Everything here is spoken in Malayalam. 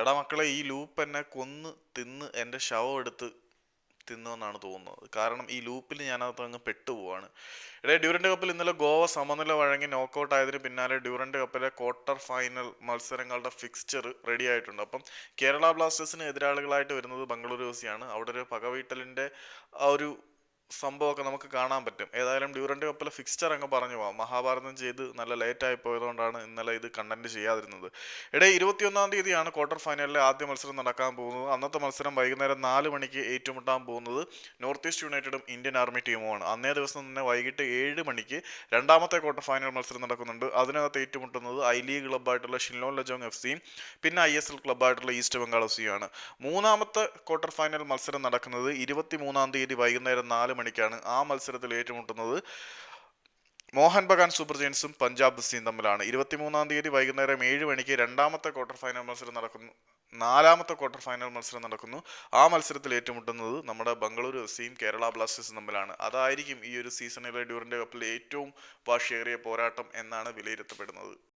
എടാ മക്കളെ ഈ ലൂപ്പ് എന്നെ കൊന്ന് തിന്ന് എന്റെ ശവം എടുത്ത് തിന്നുമെന്നാണ് തോന്നുന്നത്. കാരണം ഈ ലൂപ്പിൽ ഞാനകത്ത് അങ്ങ് പെട്ടുപോവാണ്. ഇടയിൽ ഡ്യൂറന്റ് കപ്പിൽ ഇന്നലെ ഗോവ സമനില വഴങ്ങി നോക്കൗട്ട് ആയതിന് പിന്നാലെ ഡ്യൂറന്റ് കപ്പിലെ ക്വാർട്ടർ ഫൈനൽ മത്സരങ്ങളുടെ ഫിക്സ്ചർ റെഡി ആയിട്ടുണ്ട്. അപ്പം കേരള ബ്ലാസ്റ്റേഴ്സിന് എതിരാളികളായിട്ട് വരുന്നത് ബംഗളൂരു എഫ്സിയാണ് അവിടെ ഒരു പകവീട്ടലിന്റെ ഒരു സംഭവമൊക്കെ നമുക്ക് കാണാൻ പറ്റും. ഏതായാലും ഡ്യൂറന്റെ കപ്പിലെ ഫിക്സ്ചർ അങ്ങ് പറഞ്ഞു പോവാം. മഹാഭാരതം ചെയ്ത് നല്ല ലേറ്റ് ആയി പോയതുകൊണ്ടാണ് ഇന്നലെ ഇത് കണ്ടന്റ് ചെയ്യാതിരുന്നത്. ഇടയിൽ ഇരുപത്തിയൊന്നാം തീയതിയാണ് ക്വാർട്ടർ ഫൈനലിലെ ആദ്യ മത്സരം നടക്കാൻ പോകുന്നത്. അന്നത്തെ മത്സരം വൈകുന്നേരം നാല് മണിക്ക് ഏറ്റുമുട്ടാൻ പോകുന്നത് നോർത്ത് ഈസ്റ്റ് യുണൈറ്റഡും ഇന്ത്യൻ ആർമി ടീമുമാണ്. അന്നേ ദിവസം തന്നെ വൈകിട്ട് ഏഴ് മണിക്ക് രണ്ടാമത്തെ ക്വാർട്ടർ ഫൈനൽ മത്സരം നടക്കുന്നുണ്ട്. അതിനകത്ത് ഏറ്റുമുട്ടുന്നത് ഐ ലീഗ് ക്ലബ്ബായിട്ടുള്ള ഷില്ലോൺ ലജോങ് എഫ് സിയും പിന്നെ ഐ എസ് എൽ ക്ലബ്ബായിട്ടുള്ള ഈസ്റ്റ് ബംഗാൾ എഫ് സിയുമാണ് മൂന്നാമത്തെ ക്വാർട്ടർ ഫൈനൽ മത്സരം നടക്കുന്നത് ഇരുപത്തി മൂന്നാം തീയതി വൈകുന്നേരം നാല് മണിക്കാണ് ആ മത്സരത്തിൽ ഏറ്റുമുട്ടുന്നത്. മോഹൻ ബഗാൻ സൂപ്പർ ജയൻസും പഞ്ചാബ് സിയും തമ്മിലാണ്. ഇരുപത്തിമൂന്നാം തീയതി വൈകുന്നേരം ഏഴ് മണിക്ക് രണ്ടാമത്തെ ക്വാർട്ടർ ഫൈനൽ മത്സരം നടക്കുന്നു. നാലാമത്തെ ക്വാർട്ടർ ഫൈനൽ മത്സരം നടക്കുന്നു. ആ മത്സരത്തിൽ ഏറ്റുമുട്ടുന്നത് നമ്മുടെ ബംഗളൂരു എഫ്സിയും കേരള ബ്ലാസ്റ്റേഴ്സും തമ്മിലാണ്. അതായിരിക്കും ഈ ഒരു സീസണിലെ ഡ്യൂറിന്റെ കപ്പിലെ ഏറ്റവും വാശിയേറിയ പോരാട്ടം എന്നാണ് വിലയിരുത്തപ്പെടുന്നത്.